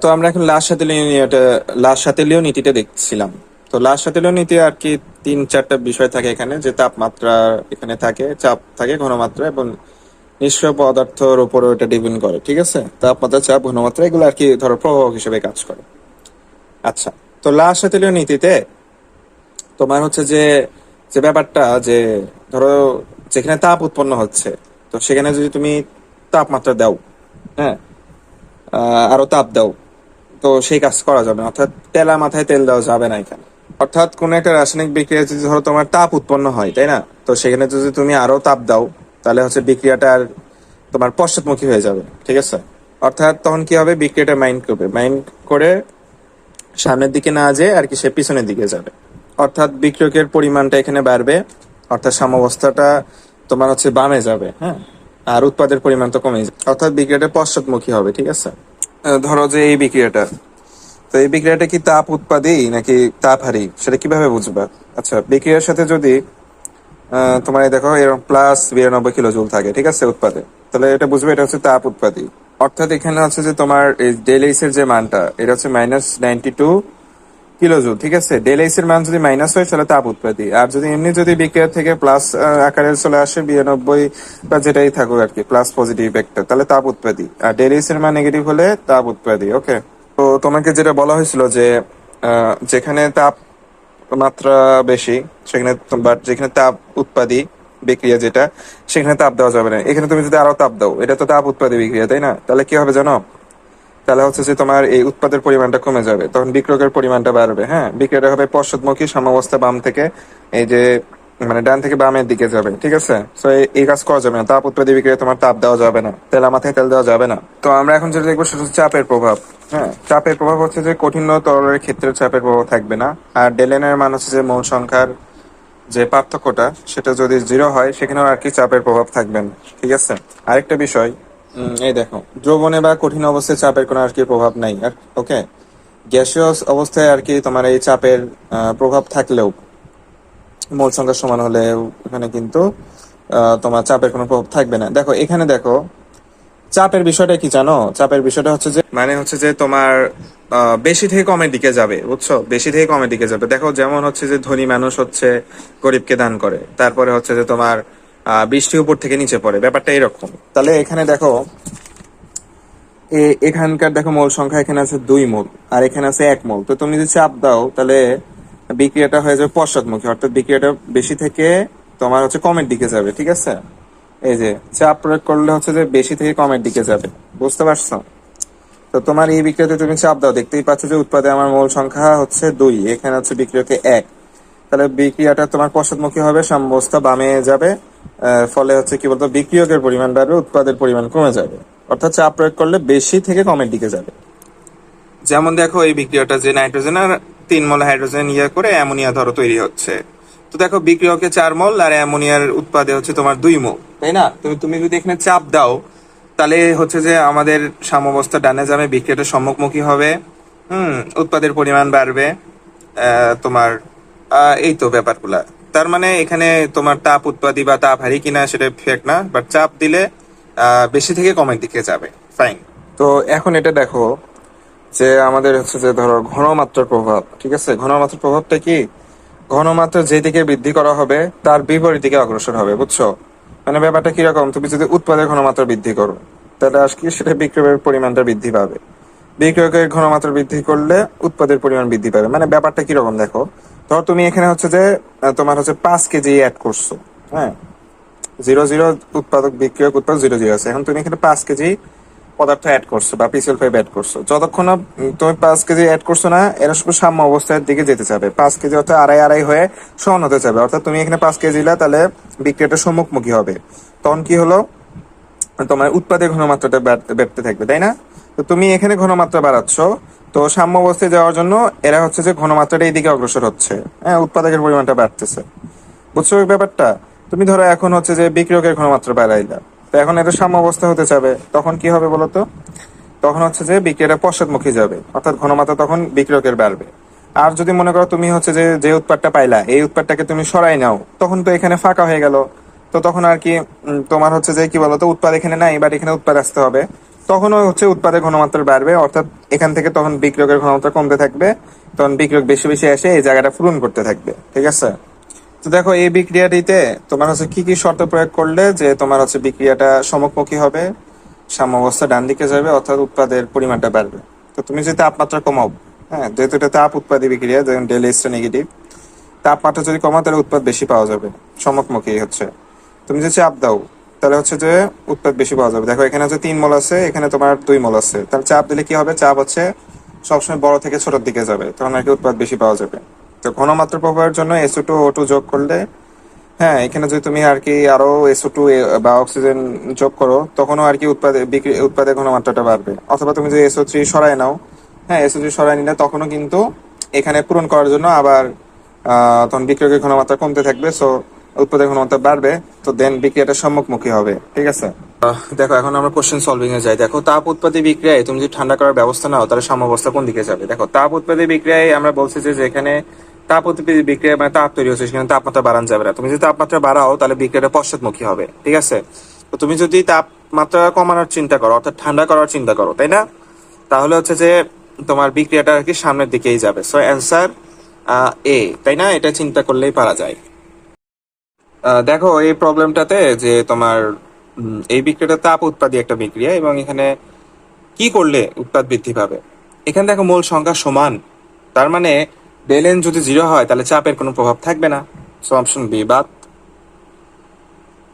তো আমরা এখন লাশ সাতেলীয় নিয়টা লাশ সাতেলীয় নীতিটা দেখছিলাম। তো লাশ সাতেলীয় নীতি আর কি তিন, চারটা বিষয় থাকে এখানে, যে তাপমাত্রা এখানে থাকে, চাপ থাকে ঘনমাত্রা এবং নিষ্ক্রিয় পদার্থের উপরও এটা ডিপেন্ড করে, ঠিক আছে? তাপমাত্রা, চাপ, ঘনমাত্রা, এগুলো আর কি ধরো প্রভাব হিসেবে কাজ করে। আচ্ছা তো লাশ সাতেলীয় নীতিতে তোমার হচ্ছে যে যে ব্যাপারটা যে ধরো যেখানে তাপ উৎপন্ন হচ্ছে, তো সেখানে যদি তুমি তাপমাত্রা দাও হ্যাঁ আরও তাপ দাও। তো সেই কাজ করা যাবে অর্থাৎ তেলা মাথায় তেল দেওয়া যাবে না এখানে। অর্থাৎ কোন একটা রাসায়নিক বিক্রিয়া যদি ধরো তোমার তাপ উৎপন্ন হয়, তাই না? তো সেখানে যদি তুমি আরও তাপ দাও, তাহলে হচ্ছে বিক্রিয়াটা আর তোমার পশ্চাৎমুখী হয়ে যাবে, ঠিক আছে? অর্থাৎ তখন কি হবে? বিক্রিয়াটা মাইন্ড করবে। মাইন্ড করে সামনের দিকে না যেয়ে আর কি সে পিছনের দিকে যাবে। অর্থাৎ বিক্রিয়কের পরিমাণটা এখানে বাড়বে। অর্থাৎ সাম্যাবস্থাটা তোমার হচ্ছে বামে যাবে হ্যাঁ? আর উৎপাদের পরিমাণ তো কমে যাবে। অর্থাৎ বিক্রিয়াটা পশ্চাৎমুখী হবে, ঠিক আছে? ধরো যে এই বিক্রিয়াটা। তো এই বিক্রিয়াটা কি তাপ উৎপাদী নাকি তাপ হারি সেটা কীভাবে বুঝবা? আচ্ছা বিক্রিয়ার সাথে যদি তোমার দেখো এরকম প্লাস বিরানব্বই কিলো জুল থাকে, ঠিক আছে, উৎপাদে। তাহলে এটা বুঝবে, এটা হচ্ছে তাপ উৎপাদী। অর্থাৎ এখানে হচ্ছে যে তোমার এই ডেলিসের যে মানটা, এটা হচ্ছে minus ninety two kilo joule, ঠিক আছে? ডেলএইস এর মান যদি মাইনাস হয়, তাহলে তাপ উৎপাদী। আর যদি এমনি যদি বিক্রিয়া থেকে প্লাস আকারে চলে আসে, বিরানব্বই বা যেটাই থাকুক আর কি প্লাস পজিটিভ একটা তাহলে তাপ উৎপাদী। আর ডেলএইস এর মান নেগেটিভ হলে তাপ উৎপাদী ওকে তো তোমাকে যেটা বলা হয়েছিল যে যেখানে তাপ মাত্রা বেশি, সেখানে বাট যেখানে তাপ উৎপাদী বিক্রিয়া যেটা, সেখানে তাপ দেওয়া যাবে না। এখানে তুমি যদি আরও তাপ দাও, এটা তো তাপ উৎপাদী বিক্রিয়া, তাই না? তাহলে কি হবে জানো? তাহলে হচ্ছে যে তোমার এই উৎপাদের পরিমাণটা কমে যাবে। তখন বিক্রয়ের পরিমাণটা বাড়বে হ্যাঁ? বিক্রিয়াটা হবে পশ্চাৎমুখী সাম্যাবস্থা বাম থেকে, এই যে মানে ডান থেকে বামের দিকে যাবে, ঠিক আছে? তো এই কাজ করা যাবে না। তাপ উৎপাদী বিক্রিয়া তোমার তাপ দেওয়া যাবে না। তেলা মাথায় তেল দেওয়া যাবে না। তো আমরা এখন যেটা দেখব সেটা চাপের প্রভাব হ্যাঁ? চাপের প্রভাব হচ্ছে যে কঠিন তরলের ক্ষেত্রে চাপের প্রভাব থাকবে না। আর ডেলেনের মান হচ্ছে যে মৌল সংখ্যার যে পার্থক্যটা, সেটা যদি জিরো হয়, সেখানেও আর কি চাপের প্রভাব থাকবে না, ঠিক আছে? আরেকটা বিষয় এই দেখো দ্রবণে বা কঠিন অবস্থায় চাপের কোনো আর কি প্রভাব নাই, আর ওকে গ্যাসীয় অবস্থায় আর কি তোমার এই চাপের প্রভাব থাকলেও মোল সংখ্যা সমান হলে এখানে কিন্তু তোমার চাপের কোনো প্রভাব থাকবে না। দেখো, এখানে দেখো, চাপের বিষয়টা কি জানো? চাপের বিষয়টা হচ্ছে যে মানে হচ্ছে যে তোমার বেশি থেকে কমের দিকে যাবে, বুঝছ? বেশি থেকে কমের দিকে যাবে। দেখো, যেমন হচ্ছে যে ধনী মানুষ হচ্ছে গরিবকে দান করে, তারপরে হচ্ছে যে তোমার বৃষ্টি উপর থেকে নিচে পড়ে। ব্যাপারটা এরকম। তাহলে এখানে দেখো এখানকার দেখো মোল সংখ্যা এখানে আছে দুই মোল, আর এখানে আছে এক মোল। তো তুমি যদি চাপ দাও, তাহলে বিক্রিয়াটা হয়ে যাবে পশ্চাৎমুখী অর্থাৎ বিক্রিয়াটা বেশি থেকে তোমার হচ্ছে কমের দিকে যাবে, ঠিক আছে? এই যে, চাপ প্রয়োগ করলে হচ্ছে যে বেশি থেকে কমের দিকে যাবে, বুঝতে পারছ? তো তোমার এই বিক্রিয়াতে তুমি চাপ দাও, দেখতেই পাচ্ছ যে উৎপাদে আমার মোল সংখ্যা হচ্ছে দুই, এখানে হচ্ছে বিক্রিয়াকে এক। তাহলে বিক্রিয়াটা তোমার পশ্চাৎমুখী হবে সাম্যবস্থা বামে যাবে ফলে হচ্ছে কি বলতো, বিক্রিয়কের পরিমাণ বাড়বে উৎপাদের পরিমাণ কমে যাবে। অর্থাৎ চাপ প্রয়োগ করলে বেশি থেকে কমের দিকে যাবে। যেমন দেখো, এই বিক্রিয়াটা যে নাইট্রোজেন আর তিন মোল হাইড্রোজেন ইয়ে করে অ্যামোনিয়া ধরো তৈরি হচ্ছে। তো দেখো, বিক্রিয়কে চার মোল আর অ্যামোনিয়ার উৎপাদে হচ্ছে তোমার দুই মোল, তাই না? তুমি তুমি যদি এখানে চাপ দাও, তাহলে হচ্ছে যে আমাদের সাম্যবস্থা ডানে যাবে বিক্রিয়াটা সম্মুখমুখী হবে, হুম, উৎপাদের পরিমাণ বাড়বে তোমার এই তো ব্যাপারগুলা। তার মানে এখানে তোমার তাপ উৎপাদী বা তাপ হারি কিনা সেটা ফেক না বাট চাপ দিলে বেশি থেকে কমের দিকে যাবে। ফাইন তো এখন এটা দেখো যে আমাদের হচ্ছে যে ধরো ঘনমাত্রার প্রভাব, ঠিক আছে? ঘনমাত্রার প্রভাবটা কি? ঘনমাত্রা যেদিকে বৃদ্ধি করা হবে, তার বিপরীত দিকে অগ্রসর হবে, বুঝছ? মানে ব্যাপারটা কীরকম তুমি যদি উৎপাদের ঘনমাত্রা বৃদ্ধি করো, তাহলে কি সেটা বিক্রয়ের পরিমাণটা বৃদ্ধি পাবে? বিক্রয়কের ঘনমাত্রা বৃদ্ধি করলে উৎপাদের পরিমাণ বৃদ্ধি পাবে। মানে ব্যাপারটা কীরকম দেখো? ধরো তুমি এখানে হচ্ছে যে তোমার হচ্ছে পাঁচ কেজি অ্যাড করছ হ্যাঁ? জিরো জিরো উৎপাদক বিক্রয়ক উৎপাদক জিরো জিরো আছে। এখন তুমি এখানে পাঁচ কেজি পদার্থ অ্যাড করছ বা পিসিএল ফাইভ অ্যাড করছ। যতক্ষণ তুমি পাঁচ কেজি অ্যাড করছ না, এরা শুধু সাম্য অবস্থার দিকে যেতে চাবে। পাঁচ কেজি অর্থাৎ আড়াই আড়াই হয়ে সমান হতে চাবে। অর্থাৎ তুমি এখানে পাঁচ কেজি লা তাহলে বিক্রিয়াটা সম্মুখমুখী হবে। তখন কি হলো? তোমার উৎপাদের ঘনমাত্রাটা বাড়তে থাকবে, তাই না? তো তুমি এখানে ঘনমাত্রা বাড়াচ্ছ। তো সাম্য অবস্থায় যাওয়ার জন্য এরা হচ্ছে যে ঘনমাত্রাটা এইদিকে অগ্রসর হচ্ছে। হ্যাঁ উৎপাদকের পরিমাণটা বাড়তেছে। বুঝছ এই ব্যাপারটা? তুমি ধরো এখন হচ্ছে যে বিক্রিয়কের ঘনমাত্রা বাড়াইলা। তো এখন এটা সাম্য অবস্থা হতে যাবে, তখন কি হবে বলতো? তখন হচ্ছে যে বিক্রিয়াটা পশ্চাৎমুখী যাবে। অর্থাৎ ঘনমাত্রা তখন বিক্রিয়কের বাড়বে। আর যদি মনে করো তুমি হচ্ছে যে যে উৎপাদটা পাইলা, এই উৎপাদটাকে তুমি সরাই নাও, তখন তো এখানে ফাঁকা হয়ে গেল। তো তখন আর কি তোমার হচ্ছে যে কি বলতো, উৎপাদ এখানে নাই বাট এখানে উৎপাদ আসতে হবে। তখনও হচ্ছে উৎপাদের ঘনমাত্রা বাড়বে, অর্থাৎ এখান থেকে তখন বিক্রয়ের ঘনমাত্রা কমতে থাকবে, তখন বিক্রয় বেশি বেশি এসে এই জায়গাটা পূরণ করতে থাকবে, ঠিক আছে? তো দেখো, এই বিক্রিয়াটিতে তোমার হচ্ছে কি কি শর্ত প্রয়োগ করলে যে তোমার হচ্ছে বিক্রিয়াটা সমকমুখী হবে সাম্য সাম্যাবস্থা ডান দিকে যাবে, অর্থাৎ উৎপাদের পরিমাণটা বাড়বে। তো তুমি যদি তাপমাত্রা কমাও হ্যাঁ যেহেতু এটা তাপ উৎপাদী বিক্রিয়া, যেমন ডেল এসটা নেগেটিভ তাপমাত্রা যদি কমাও, তাহলে উৎপাদ বেশি পাওয়া যাবে, সমকমুখী হচ্ছে। তুমি যদি চাপ দাও তাহলে হচ্ছে যে উৎপাদ বেশি পাওয়া যাবে। দেখো, এখানে হচ্ছে তিন মোল আছে, এখানে তোমার দুই মোল আছে। তাহলে চাপ দিলে কি হবে? চাপ হচ্ছে সবসময় বড় থেকে ছোটোর দিকে যাবে, তখন আর কি উৎপাদ বেশি পাওয়া যাবে। তো ঘনমাত্রা প্রবাহের জন্য এসও টু ও টু যোগ করলে হ্যাঁ এখানে যদি তুমি আর কি আরও এসও টু বা অক্সিজেন যোগ করো, তখনও আর কি উৎপাদে, বিক্রি উৎপাদের ঘনমাত্রাটা বাড়বে। অথবা তুমি যদি এসও থ্রি সরাই নাও হ্যাঁ এসও থ্রি সরাই নিলে তখনও কিন্তু এখানে পূরণ করার জন্য আবার তখন বিক্রয়ের ঘনমাত্রা কমতে থাকবে। সো উৎপাদের ঘনমাত্রা বাড়বে, তো দেন বিক্রিয়াটা সম্মুখমুখী হবে, ঠিক আছে? দেখো, এখন আমরা কোশ্চেন সলভিং এ যাই। দেখো, তাপ উৎপাদী বিক্রিয়ায় তুমি যদি ঠান্ডা করার ব্যবস্থা নাও, তাহলে সাম্যাবস্থা কোন দিকে যাবে? দেখো, তাপ উৎপাদী বিক্রিয়ায় আমরা বলছি যে যেখানে তাপ উৎপাদী বিক্রিয়া মানে তাপ তৈরি হচ্ছে, সেখানে তাপমাত্রা বাড়ানো যাবে না। তুমি যদি তাপমাত্রা বাড়াও, তাহলে বিক্রিয়াটা পশ্চাৎমুখী হবে, ঠিক আছে? তো তুমি যদি তাপমাত্রা কমানোর চিন্তা করো, অর্থাৎ ঠান্ডা করার চিন্তা করো, তাই না? তাহলে হচ্ছে যে, তোমার বিক্রিয়াটা আর কি সামনের দিকেই যাবে। সো অ্যান্সার এ তাই না? এটা চিন্তা করলেই পারা যায়। দেখো, এই প্রবলেমটাতে যে তোমার এই বিক্রিয়াটা তাপ উৎপাদী একটা বিক্রিয়া এবং এখানে কি করলে উৎপাদ বৃদ্ধি পাবে? এখানে দেখো মূল সংখ্যা সমান। তার মানে ডেল এন যদি জিরো হয়, তাহলে চাপের কোনো প্রভাব থাকবে না। সো অপশন বি বাদ।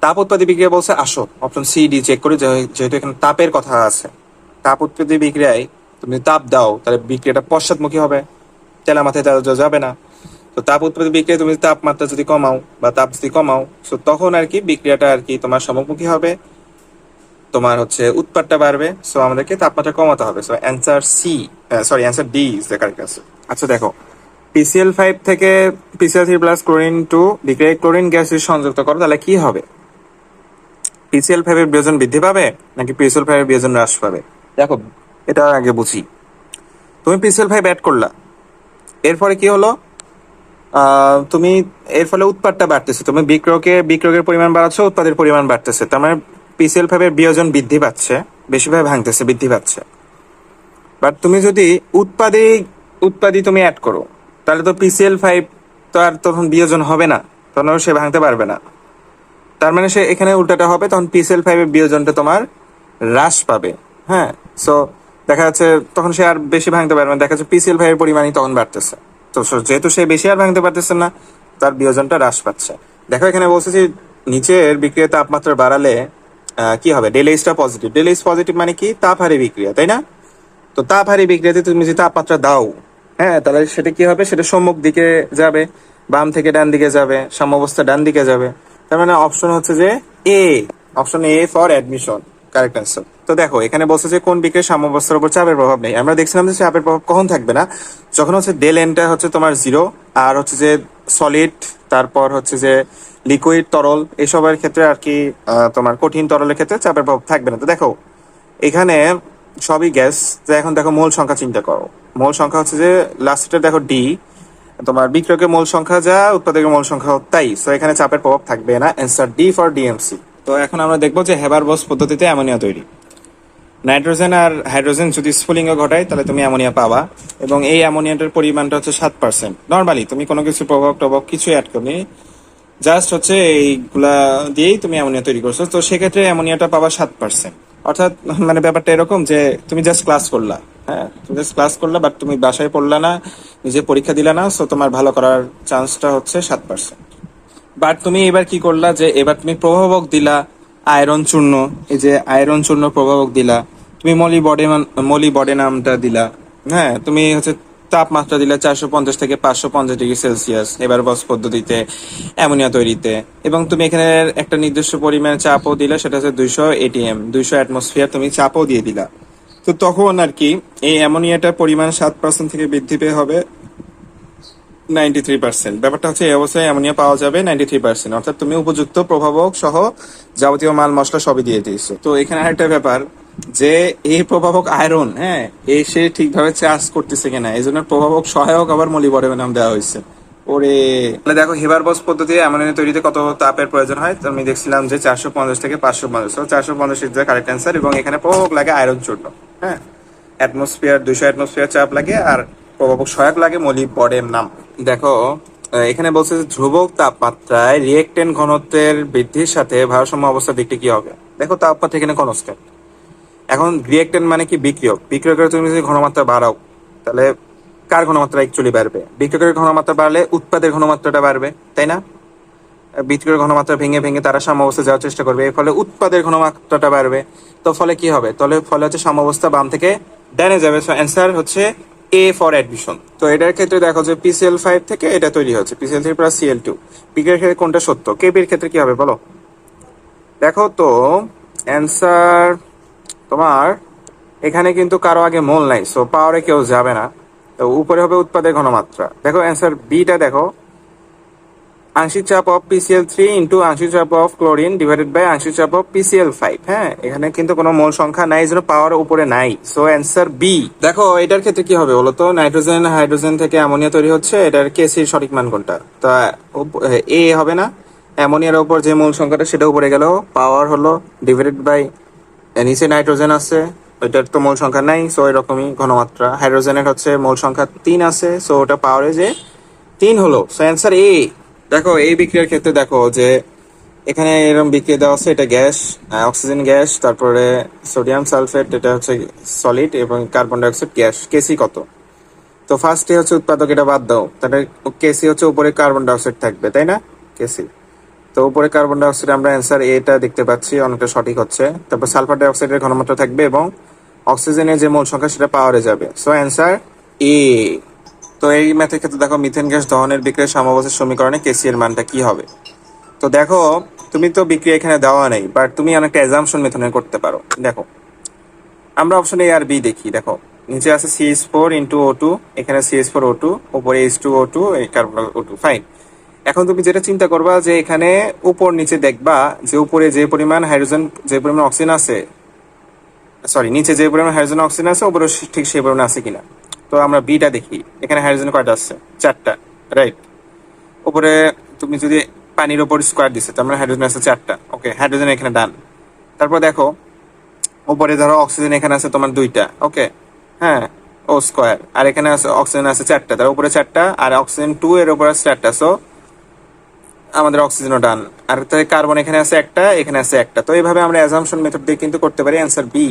তাপ উৎপাদী বিক্রিয়া বলছে আসো। অপশন সি ডি চেক করি যেহেতু এখানে তাপের কথা আছে। তাপ উৎপাদী বিক্রিয়ায় তুমি তাপ দাও, তাহলে বিক্রিয়াটা পশ্চাৎমুখী হবে। তেলা মাথায় যাবে না। তো তাপ উৎপাদী বিক্রিয়া তুমি তাপমাত্রা যদি কমাও বা তাপ যদি কমাও তো তখন আর কি বিক্রিয়াটা আর কি তোমার সমমুখী হবে। তোমার হচ্ছে উৎপাদটা বাড়বে সো আমাদেরকে তাপমাত্রা কমাতে হবে। So answer C sorry answer D is the correct answer আচ্ছা দেখো পিসিএল ফাইভ থেকে PCL three plus chlorine two বিক্রিয়ায় ক্লোরিন গ্যাস যদি সংযুক্ত করো, তাহলে কি হবে? পিসিএল ফাইভের বিয়োজন বৃদ্ধি পাবে, নাকি পিসিএল ফাইভের বিয়োজন হ্রাস পাবে? দেখো, এটা আগে বুঝি। তুমি পিসিএল ফাইভ অ্যাড করলা। এরপরে কি হলো? তুমি এর ফলে উৎপাদটা বাড়তেছে। তুমি বিক্রয়কে, বিক্রয়ের পরিমাণ বাড়াচ্ছ, উৎপাদের পরিমাণ বাড়তেছে। তার মানে পিসিএল ফাইভের বিয়োজন বৃদ্ধি পাচ্ছে বেশিভাবে ভাঙতেছে, বৃদ্ধি পাচ্ছে। বাট তুমি যদি উৎপাদে উৎপাদি তুমি অ্যাড করো, তাহলে তো পিসিএল ফাইভ তো আর তখন বিয়োজন হবে না, তখন সে ভাঙতে পারবে না। তার মানে সে এখানে উল্টাটা হবে, তখন পিসিএল ফাইভের বিয়োজনটা তোমার হ্রাস পাবে। হ্যাঁ সো দেখা যাচ্ছে তখন সে আর বেশি ভাঙতে পারবে না, দেখা যাচ্ছে পিসিএল ফাইভের পরিমাণই তখন বাড়তেছে। তো যেহেতু সে বেশি আর ভাঙতে পারতেছে না, তার বিয়োজনটা হ্রাস পাচ্ছে। দেখো, এখানে বলছে যে নিচের বিক্রিয়া তাপমাত্রা বাড়ালে কি হবে? ডেলেইসটা পজিটিভ ডেলেইস পজিটিভ মানে কি? তাপহারী বিক্রিয়া, তাই না? তো তাপহারী বিক্রিয়াতে তুমি যদি তাপমাত্রা দাও হ্যাঁ তাহলে সেটা কি হবে? সেটা সম্মুখ দিকে যাবে, বাম থেকে ডান দিকে যাবে, সাম্যাবস্থা ডান দিকে যাবে। তার মানে অপশন হচ্ছে যে A option A for admission correct answer তো দেখো, এখানে বলছে যে কোন বিক্রিয়ার সাম্যাবস্থার উপর চাপের প্রভাব নেই। আমরা দেখছিলাম যে চাপের প্রভাব কখন থাকবে না? যখন হচ্ছে ডেল এনটা হচ্ছে তোমার জিরো আর হচ্ছে যে সলিড তারপর হচ্ছে যে লিকুইড তরল, এসবের ক্ষেত্রে আর কি তোমার কঠিন তরলের ক্ষেত্রে চাপের প্রভাব থাকবে না। তো দেখো, এখানে সবই গ্যাস তো এখন দেখো মোল সংখ্যা চিন্তা করো। মোল সংখ্যা হচ্ছে যে লাস্টের দেখো ডি তোমার বিক্রয়কের মোল সংখ্যা যা, উৎপাদকের মোল সংখ্যা তাই। সো এখানে চাপের প্রভাব থাকবে না। অ্যান্সার ডি ফর ডিএমসি তো এখন আমরা দেখব যে হেবার বস পদ্ধতিতে অ্যামোনিয়া তৈরি। নাইট্রোজেন আর হাইড্রোজেন যদি স্ফুলিঙ্গ ঘটায়, তাহলে তুমি অ্যামোনিয়া পাবা এবং এই অ্যামোনিয়াটার পরিমাণটা হচ্ছে সাত পার্সেন্ট নর্মালি তুমি কোনো কিছু প্রভাব টভাব কিছু অ্যাড করনি। জাস্ট হচ্ছে এইগুলা দিয়েই তুমি অ্যামোনিয়া তৈরি করছ। তো সেক্ষেত্রে অ্যামোনিয়াটা পাবা সাত পার্সেন্ট অর্থাৎ মানে ব্যাপারটা এরকম যে তুমি জাস্ট ক্লাস করলা। হ্যাঁ তুমি জাস্ট ক্লাস করলা বাট তুমি বাসায় পড়লা না, নিজে পরীক্ষা দিলা না সো তোমার ভালো করার চান্সটা হচ্ছে সাত পার্সেন্ট বাট তুমি এবার কি করলা যে এবার তুমি প্রভাবক দিলা আয়রন চূর্ণ, এই যে আয়রন চূর্ণ প্রভাবক দিলা। তুমি মলি বডে মলি বডে নামটা দিলা। হ্যাঁ তুমি হচ্ছে তাপমাত্রা দিলা চারশো পঞ্চাশ থেকে পাঁচশো পঞ্চাশ ডিগ্রি সেলসিয়াস, এবার বস পদ্ধতিতে অ্যামোনিয়া তৈরিতে। এবং তুমি এখানে একটা নির্দিষ্ট পরিমাণে চাপও দিলা, সেটা হচ্ছে দুইশো এটিএম দুইশো অ্যাটমসফিয়ার তুমি চাপও দিয়ে দিলা। তো তখন আর কি এই অ্যামোনিয়াটার পরিমাণ সাত পার্সেন্ট থেকে বৃদ্ধি পেয়ে হবে। নাইনটি থ্রি পার্সেন্ট ব্যাপারটা হচ্ছে, এই অবস্থায় অ্যামোনিয়া পাওয়া যাবে নাইনটি থ্রি পার্সেন্ট অর্থাৎ তুমি উপযুক্ত প্রভাবক সহ যাবতীয় মাল, মশলা সবই দিয়ে দিয়েছ। তো এখানে আরেকটা ব্যাপার যে, এই প্রভাবক আয়রন হ্যাঁ এই সে ঠিকভাবে চার্জ করতেছে কিনা, এই জন্য প্রভাবক সহায়ক আবার মলিবরে নাম দেওয়া হয়েছে। ওরে, তাহলে দেখো, হেবার বস পদ্ধতি অ্যামোনিয়া তৈরিতে কত তাপের প্রয়োজন হয়? আমি দেখছিলাম যে চারশো পঞ্চাশ থেকে পাঁচশো পঞ্চাশ। চারশো পঞ্চাশ ইজ কারেক্ট অ্যান্সার এবং এখানে প্রভাবক লাগে আয়রন চূর্ণ হ্যাঁ। অ্যাটমসফিয়ার দুশো অ্যাটমসফিয়ার চাপ লাগে আর প্রভাবক সহায়ক লাগে মলিবডেম নাম। দেখো এখানে বলছে যে ধ্রুবক তাপমাত্রায় রিয়েক্টেন্ট ঘনত্বের বৃদ্ধির সাথে ভারসাম্য অবস্থার দিকটি কি হবে? দেখো, তাপমাত্রা এখানে কনস্ট্যান্ট এখন রিয়েক্টেন্ট মানে কি? বিক্রিয়ক। বিক্রিয়কের তুমি যদি ঘনমাত্রা বাড়াও, তাহলে কার ঘনমাত্রা অ্যাকচুয়ালি বাড়বে? বিক্রিয়কের ঘনমাত্রা বাড়লে উৎপাদের ঘনমাত্রাটা বাড়বে, তাই না? বিক্রিয়কের ঘনমাত্রা ভেঙে ভেঙে তারা সাম্যাবস্থা যাওয়ার চেষ্টা করবে, এর ফলে উৎপাদের ঘনমাত্রাটা বাড়বে। তো ফলে কি হবে? তাহলে ফলে হচ্ছে সাম্যাবস্থা বাম থেকে ডানে যাবে। অ্যান্সার হচ্ছে এ ফর অ্যাডমিশন তো এটার ক্ষেত্রে দেখো যে পিসিএল ফাইভ থেকে এটা তৈরি হচ্ছে PCL three plus CL two পিকের ক্ষেত্রে কোনটা সত্য? কেবির ক্ষেত্রে কি হবে বলো? দেখো তো অ্যান্সার তোমার এখানে কিন্তু কারও আগে মোল নাই সো পাওয়ারে কেউ যাবে না। তো উপরে হবে উৎপাদের ঘনমাত্রা। দেখো অ্যান্সার বিটা দেখো। আংশিক চাপ অফ পিসিএল থ্রি ইন্টু আংশিক চাপ অফ ক্লোরিন ডিভাইডেড বাই আংশিক চাপ অফ পিসিএল ফাইভ হ্যাঁ? এখানে কিন্তু কোনো মোল সংখ্যা নাই যেন পাওয়ার উপরে নাই। সো অ্যান্সার বি দেখো, এটার ক্ষেত্রে কি হবে বলতো? নাইট্রোজেন হাইড্রোজেন থেকে অ্যামোনিয়া তৈরি হচ্ছে, এটার কেসির সঠিক মান কোনটা? তা এ হবে না। অ্যামোনিয়ার উপর যে মূল সংখ্যাটা, সেটা উপরে গেল। পাওয়ার হলো ডিভাইডেড বাই নিচে নাইট্রোজেন আছে, ওইটার তো মূল সংখ্যা নাই সো এরকমই ঘনমাত্রা। হাইড্রোজেনের হচ্ছে মূল সংখ্যা তিন আছে সো ওটা পাওয়ারে যে তিন হলো। সো অ্যান্সার এ দেখো, এই বিক্রিয়ার ক্ষেত্রে দেখো যে এখানে এরকম বিক্রিয়া দেওয়া আছে, এটা গ্যাস অক্সিজেন গ্যাস, তারপরে সোডিয়াম সালফেট, এটা হচ্ছে সলিড এবং কার্বন ডাইঅক্সাইড গ্যাস কেসি কত? তো ফার্স্টে হচ্ছে উৎপাদক, এটা বাদ দাও। তাহলে কেসি হচ্ছে উপরে কার্বন ডাইঅক্সাইড থাকবে, তাই না? কেসি তো উপরে কার্বন ডাইঅক্সাইড আমরা অ্যান্সার এটা দেখতে পাচ্ছি, অনেকটা সঠিক হচ্ছে। তারপর সালফার ডাইঅক্সাইডের ঘনমাত্রা থাকবে এবং অক্সিজেনের যে মূল সংখ্যা, সেটা পাওয়ারে যাবে। সো অ্যান্সার এ তো এই ম্যাথের ক্ষেত্রে দেখো মিথেন গ্যাস দহনের বিক্রিয়ার সমবস্থার সমীকরণে কেসি এর মানটা কি হবে? তো দেখো, তুমি তো বিক্রিয়া এখানে দেওয়া নেই বাট তুমি অনেকটা এজামশন মেথনে করতে পারো। দেখো, আমরা অপশন এ আর বি দেখি, দেখো। নিচে আছে CS four into O two এখানে সিএস ফোর ও টু উপরে H two O two carbon O two fine এখন তুমি যেটা চিন্তা করবা যে এখানে উপর নিচে দেখবা যে উপরে যে পরিমাণ হাইড্রোজেন যে পরিমাণ অক্সিজেন আছে সরি নিচে যে পরিমাণ হাইড্রোজেন অক্সিজেন আছে, উপরে ঠিক সেই পরিমাণ আছে কিনা। তো আমরা বিটা দেখি। এখানে হাইড্রোজেন কয়টা আছে? চারটা রাইট উপরে তুমি যদি পানির উপর স্কোয়ার দিছে, তার মানে হাইড্রোজেন আছে চারটা। ওকে হাইড্রোজেন এখানে ডান তারপর দেখো, উপরে ধরো অক্সিজেন এখানে আছে তোমার দুইটা। ওকে হ্যাঁ ও স্কোয়ার আর এখানে আছে অক্সিজেন আছে চারটা। তার উপরে চারটা, আর অক্সিজেন টু এর উপরে আছে চারটা। সো আমাদের অক্সিজেনও ডান আর তাই কার্বন এখানে আছে একটা, এখানে আছে একটা। তো এইভাবে আমরা অ্যাজাম্পশন মেথড দিয়ে কিন্তু করতে পারি অ্যান্সার বি